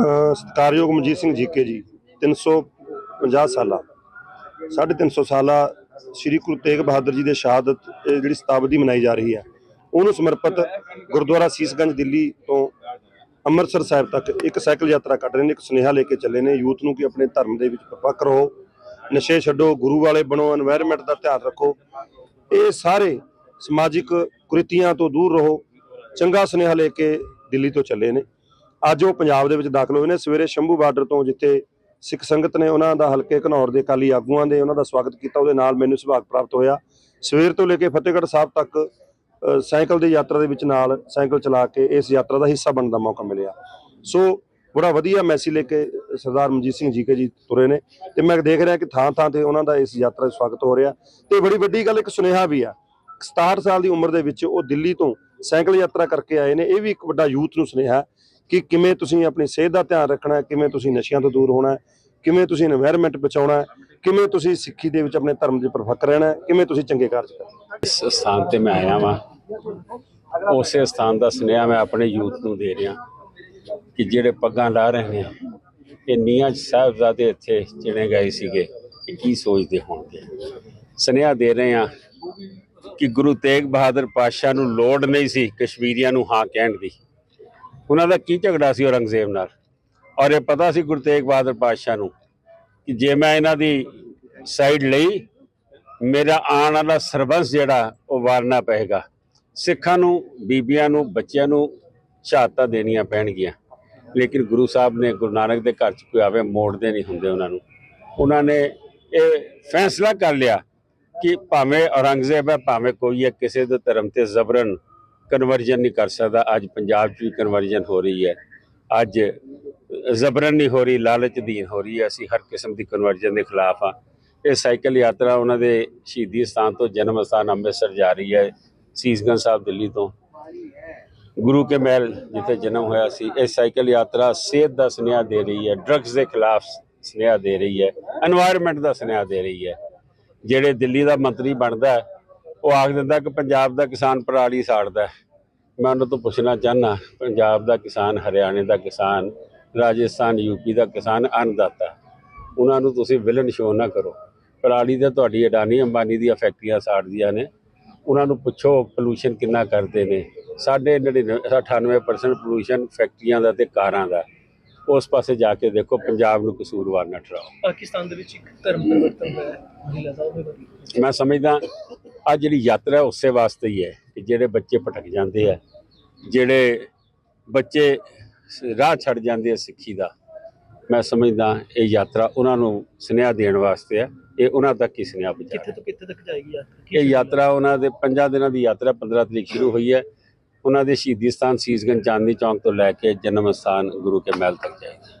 ਸਤਾਰਯੋਗ ਮਨਜੀਤ ਸਿੰਘ ਜੀ ਕੇ ਜੀ 350 ਸਾਲਾ 350 ਸਾਲਾ ਸ੍ਰੀ ਗੁਰੂ ਤੇਗ ਬਹਾਦਰ ਜੀ ਦੇ ਸ਼ਹਾਦਤ ਜਿਹੜੀ ਸਤਾਬਦੀ ਮਨਾਈ ਜਾ ਰਹੀ ਹੈ, ਉਹਨੂੰ ਸਮਰਪਿਤ ਗੁਰਦੁਆਰਾ ਸੀਸਗੰਜ ਦਿੱਲੀ ਤੋਂ ਅੰਮ੍ਰਿਤਸਰ ਸਾਹਿਬ ਤੱਕ ਇੱਕ ਸਾਈਕਲ ਯਾਤਰਾ ਕੱਢ ਰਹੇ ਨੇ, ਇੱਕ ਸੁਨੇਹਾ ਲੈ ਕੇ ਚੱਲੇ ਨੇ, ਯੂਥ ਨੂੰ ਕਿ ਆਪਣੇ ਧਰਮ ਦੇ ਵਿੱਚ ਪੱਕ ਰਹੋ, ਨਸ਼ੇ ਛੱਡੋ, ਗੁਰੂ ਵਾਲੇ ਬਣੋ এনवायरमेंट ਦਾ ਧਿਆਨ ਰੱਖੋ, ਇਹ ਸਾਰੇ ਸਮਾਜਿਕ ਕੁਰੀਤੀਆਂ ਤੋਂ ਦੂਰ ਰਹੋ, ਚੰਗਾ ਸੁਨੇਹਾ ਲੈ ਕੇ ਦਿੱਲੀ ਤੋਂ ਚੱਲੇ ਨੇ। ਅੱਜ ਉਹ ਪੰਜਾਬ ਦੇ ਵਿੱਚ ਦਾਖਲ ਹੋਏ ਨੇ। ਸਵੇਰੇ ਸ਼ੰਭੂ ਬਾਰਡਰ ਤੋਂ ਜਿੱਥੇ ਸਿੱਖ ਸੰਗਤ ਨੇ ਉਹਨਾਂ ਦਾ ਹਲਕੇ ਘਨੌਰ ਦੇ ਕਾਲੀ ਆਗੂਆਂ ਦੇ ਉਹਨਾਂ ਦਾ ਸਵਾਗਤ ਕੀਤਾ, ਉਹਦੇ ਨਾਲ ਮੈਨੂੰ ਸੁਭਾਗ ਪ੍ਰਾਪਤ ਹੋਇਆ। ਸਵੇਰ ਤੋਂ ਲੈ ਕੇ ਫਤਿਹਗੜ੍ਹ ਸਾਹਿਬ ਤੱਕ ਸਾਈਕਲ ਦੀ ਯਾਤਰਾ ਦੇ ਵਿੱਚ ਨਾਲ ਸਾਈਕਲ ਚਲਾ ਕੇ ਇਸ ਯਾਤਰਾ ਦਾ ਹਿੱਸਾ ਬਣਨ ਦਾ ਮੌਕਾ ਮਿਲਿਆ। ਸੋ, ਬੜਾ ਵਧੀਆ ਮੈਸੇਜ ਲੈ ਕੇ ਸਰਦਾਰ ਮਨਜੀਤ ਸਿੰਘ ਜੀ ਕੇ ਜੀ ਤੁਰੇ ਨੇ ਤੇ ਮੈਂ ਦੇਖ ਰਿਹਾ ਕਿ ਥਾਂ ਥਾਂ ਤੇ ਉਹਨਾਂ ਦਾ ਇਸ ਯਾਤਰਾ 'ਚ ਸਵਾਗਤ ਹੋ ਰਿਹਾ। ਤੇ ਬੜੀ ਵੱਡੀ ਗੱਲ, ਇੱਕ ਸੁਨੇਹਾ ਵੀ ਆ। 67 ਸਾਲ ਦੀ ਉਮਰ ਦੇ ਵਿੱਚ ਉਹ ਦਿੱਲੀ ਤੋਂ ਸਾਈਕਲ ਯਾਤਰਾ ਕਰਕੇ ਆਏ ਨੇ। ਇਹ ਵੀ ਇੱਕ ਵੱਡਾ ਯੂਥ ਨੂੰ ਸੁਨੇਹਾ। ਕਿ ਕਿਵੇਂ ਤੁਸੀਂ ਆਪਣੀ ਸਿਹਤ ਦਾ ਧਿਆਨ ਰੱਖਣਾ ਕਿਵੇਂ ਤੁਸੀਂ ਨਸ਼ਿਆਂ ਤੋਂ ਦੂਰ ਹੋਣਾ ਕਿਵੇਂ ਤੁਸੀਂ এনवायरमेंट ਬਚਾਉਣਾ ਕਿਵੇਂ ਤੁਸੀਂ ਸਿੱਖੀ ਦੇ ਵਿੱਚ ਆਪਣੇ ਧਰਮ ਦੇ ਪ੍ਰਫਕ ਰਹਿਣਾ ਕਿਵੇਂ ਤੁਸੀਂ ਚੰਗੇ ਕਾਰਜ ਕਰਨਾ ਇਸ ਸਥਾਨ ਤੇ ਮੈਂ ਆਇਆ ਵਾਂ। ਉਸੇ ਸਥਾਨ ਦਾ ਸੁਨੇਹਾ ਮੈਂ ਆਪਣੇ ਯੂਥ ਨੂੰ ਦੇ ਰਿਹਾ ਕਿ ਜਿਹੜੇ ਪੱਗਾਂ ਲਾ ਰਹੇ ਨੇ, ਇਹ ਨੀਆਂ ਸਾਹਿਬਜ਼ਾਦੇ ਇੱਥੇ ਚਿਣੇ ਗਏ ਸੀਗੇ ਕਿ ਕੀ ਸੋਚਦੇ ਹੋਣਗੇ। ਸੁਨੇਹਾ ਦੇ ਰਹੇ ਆ ਕਿ ਗੁਰੂ ਤੇਗ ਬਹਾਦਰ ਪਾਤਸ਼ਾਹ ਨੂੰ ਲੋੜ ਨਹੀਂ ਸੀ ਕਸ਼ਮੀਰੀਆਂ ਨੂੰ ਹਾਂ ਕਹਿਣ ਦੀ। ਉਹਨਾਂ ਦਾ ਕੀ ਝਗੜਾ ਸੀ ਔਰੰਗਜ਼ੇਬ ਨਾਲ? ਔਰ ਇਹ ਪਤਾ ਸੀ ਗੁਰੂ ਤੇਗ ਬਹਾਦਰ ਪਾਤਸ਼ਾਹ ਨੂੰ ਕਿ ਜੇ ਮੈਂ ਇਹਨਾਂ ਦੀ ਸਾਈਡ ਲਈ, ਮੇਰਾ ਆਉਣ ਵਾਲਾ ਸਰਬੰਸ ਜਿਹੜਾ, ਉਹ ਵਾਰਨਾ ਪਏਗਾ। ਸਿੱਖਾਂ ਨੂੰ, ਬੀਬੀਆਂ ਨੂੰ, ਬੱਚਿਆਂ ਨੂੰ ਸ਼ਹਾਦਤਾਂ ਦੇਣੀਆਂ ਪੈਣਗੀਆਂ। ਲੇਕਿਨ ਗੁਰੂ ਸਾਹਿਬ ਨੇ ਗੁਰੂ ਨਾਨਕ ਦੇ ਘਰ 'ਚ ਕੋਈ ਆਵੇ, ਮੋੜਦੇ ਨਹੀਂ ਹੁੰਦੇ ਉਹਨਾਂ ਨੂੰ। ਉਹਨਾਂ ਨੇ ਇਹ ਫੈਸਲਾ ਕਰ ਲਿਆ ਕਿ ਭਾਵੇਂ ਔਰੰਗਜ਼ੇਬ ਹੈ, ਭਾਵੇਂ ਕੋਈ ਹੈ, ਕਿਸੇ ਦੇ ਧਰਮ ਤੇ ਜ਼ਬਰਨ ਕਨਵਰਜਨ ਨਹੀਂ ਕਰ ਸਕਦਾ। ਅੱਜ ਪੰਜਾਬ 'ਚ ਵੀ ਕਨਵਰਜਨ ਹੋ ਰਹੀ ਹੈ। ਅੱਜ ਜ਼ਬਰਨ ਨਹੀਂ ਹੋ ਰਹੀ, ਲਾਲਚ ਦੀ ਹੋ ਰਹੀ ਹੈ। ਅਸੀਂ ਹਰ ਕਿਸਮ ਦੀ ਕਨਵਰਜਨ ਦੇ ਖਿਲਾਫ ਹਾਂ। ਇਹ ਸਾਈਕਲ ਯਾਤਰਾ ਉਹਨਾਂ ਦੇ ਸ਼ਹੀਦੀ ਸਥਾਨ ਤੋਂ ਜਨਮ ਸਥਾਨ ਅੰਮ੍ਰਿਤਸਰ ਜਾ ਰਹੀ ਹੈ, ਸੀਸਗੰਜ ਸਾਹਿਬ ਦਿੱਲੀ ਤੋਂ। ਗੁਰੂ ਕੇ ਮਹਿਲ ਜਿੱਥੇ ਜਨਮ ਹੋਇਆ ਸੀ, ਇਹ ਸਾਈਕਲ ਯਾਤਰਾ ਸਿਹਤ ਦਾ ਸੁਨੇਹਾ ਦੇ ਰਹੀ ਹੈ ਡਰੱਗਸ ਦੇ ਖਿਲਾਫ ਸੁਨੇਹਾ ਦੇ ਰਹੀ ਹੈ এনवायरमेंट ਦਾ ਸੁਨੇਹਾ ਦੇ ਰਹੀ ਹੈ। ਜਿਹੜੇ ਦਿੱਲੀ ਦਾ ਮੰਤਰੀ ਬਣਦਾ ਹੈ ਉਹ ਆਖ ਦਿੰਦਾ ਕਿ ਪੰਜਾਬ ਦਾ ਕਿਸਾਨ ਪਰਾਲੀ ਸਾੜਦਾ। ਮੈਂ ਉਹਨਾਂ ਤੋਂ ਪੁੱਛਣਾ ਚਾਹਨਾ ਪੰਜਾਬ ਦਾ ਕਿਸਾਨ ਹਰਿਆਣੇ ਦਾ ਕਿਸਾਨ ਰਾਜਸਥਾਨ ਯੂਪੀ ਦਾ ਕਿਸਾਨ ਅੰਨਦਾਤਾ ਉਹਨਾਂ ਨੂੰ ਤੁਸੀਂ ਵਿਲਨ ਸ਼ੋ ਨਾ ਕਰੋ। ਪਰਾਲੀ ਤਾਂ ਤੁਹਾਡੀ ਅਡਾਨੀ ਅੰਬਾਨੀ ਦੀਆਂ ਫੈਕਟਰੀਆਂ ਸਾੜਦੀਆਂ ਨੇ। ਉਹਨਾਂ ਨੂੰ ਪੁੱਛੋ ਪੋਲੂਸ਼ਨ ਕਿੰਨਾ ਕਰਦੇ ਨੇ। ਸਾਡੇ 98% ਪੋਲੂਸ਼ਨ ਫੈਕਟਰੀਆਂ ਦਾ ਤੇ ਕਾਰਾਂ ਦਾ। ਉਸ ਪਾਸੇ ਜਾ ਕੇ ਦੇਖੋ ਪੰਜਾਬ ਨੂੰ ਕਸੂਰਵਾਰ ਨਾ ਠਹਿਰਾਓ। ਪਾਕਿਸਤਾਨ ਦੇ ਵਿੱਚ ਇੱਕ ਧਰਮ ਪਰਿਵਰਤਨ ਹੋਇਆ ਹੈ ਦੇ ਮੈਂ ਸਮਝਦਾ ਆ ਜਿਹੜੀ ਯਾਤਰਾ ਉਸੇ ਵਾਸਤੇ ਹੀ ਹੈ ਕਿ ਜਿਹੜੇ ਬੱਚੇ ਭਟਕ ਜਾਂਦੇ ਆ ਜਿਹੜੇ ਬੱਚੇ ਰਾਹ ਛੱਡ ਜਾਂਦੇ ਆ ਸਿੱਖੀ ਦਾ ਮੈਂ ਸਮਝਦਾ ਇਹ ਯਾਤਰਾ ਉਹਨਾਂ ਨੂੰ ਸੁਨੇਹਾ ਦੇਣ ਵਾਸਤੇ ਹੈ ਇਹ ਉਹਨਾਂ ਤੱਕ ਹੀ ਸੁਨੇਹਾ ਕਿੱਥੇ ਪਹੁੰਚਾਇਆ ਤੋਂ ਕਿੱਥੇ ਤੱਕ ਜਾਏਗੀ ਯਾਤਰਾ? ਇਹ ਯਾਤਰਾ ਉਹਨਾਂ ਦੇ ਪੰਜਾਂ ਦਿਨਾਂ ਦੀ ਯਾਤਰਾ 15 ਤਰੀਕ ਸ਼ੁਰੂ ਹੋਈ ਹੈ। ਉਹਨਾਂ ਦੇ ਸ਼ਹੀਦੀ ਸਥਾਨ ਸੀਸਗੰਜ ਚਾਂਦਨੀ ਚੌਂਕ ਤੋਂ ਲੈ ਕੇ ਜਨਮ ਸਥਾਨ ਗੁਰੂ ਕੇ ਮਹਿਲ ਤੱਕ ਜਾਏਗੀ।